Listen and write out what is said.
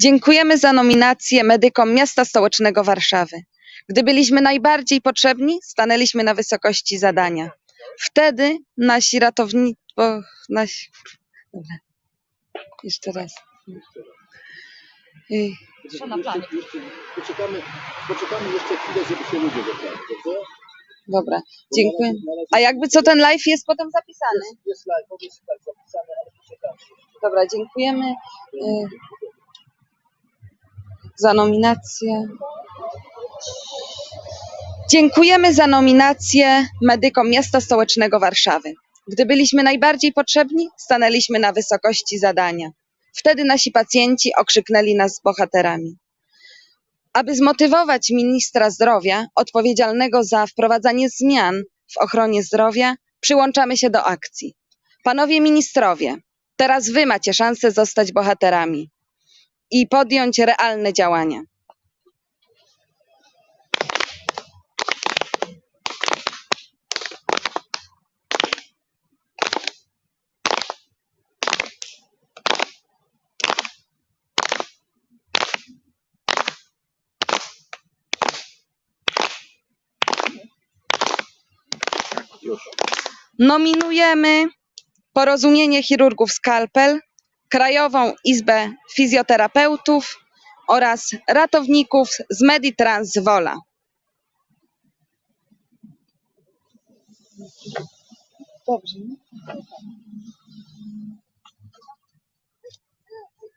Dziękujemy za nominację medykom Miasta Stołecznego Warszawy. Gdy byliśmy najbardziej potrzebni, stanęliśmy na wysokości zadania. Wtedy nasi ratownicy... Dobra. Dziękuję. A jakby co ten live jest potem zapisany? Jest, live, jest tak zapisane, ale. Dobra, dziękujemy y, za nominację. Dziękujemy za nominację medykom Miasta Stołecznego Warszawy. Gdy byliśmy najbardziej potrzebni, stanęliśmy na wysokości zadania. Wtedy nasi pacjenci okrzyknęli nas bohaterami. Aby zmotywować ministra zdrowia, odpowiedzialnego za wprowadzanie zmian w ochronie zdrowia, przyłączamy się do akcji. Panowie ministrowie, Teraz wy macie szansę zostać bohaterami i podjąć realne działania. Nominujemy Porozumienie Chirurgów Skalpel, Krajową Izbę Fizjoterapeutów oraz ratowników z Meditrans Wola. Dobrze.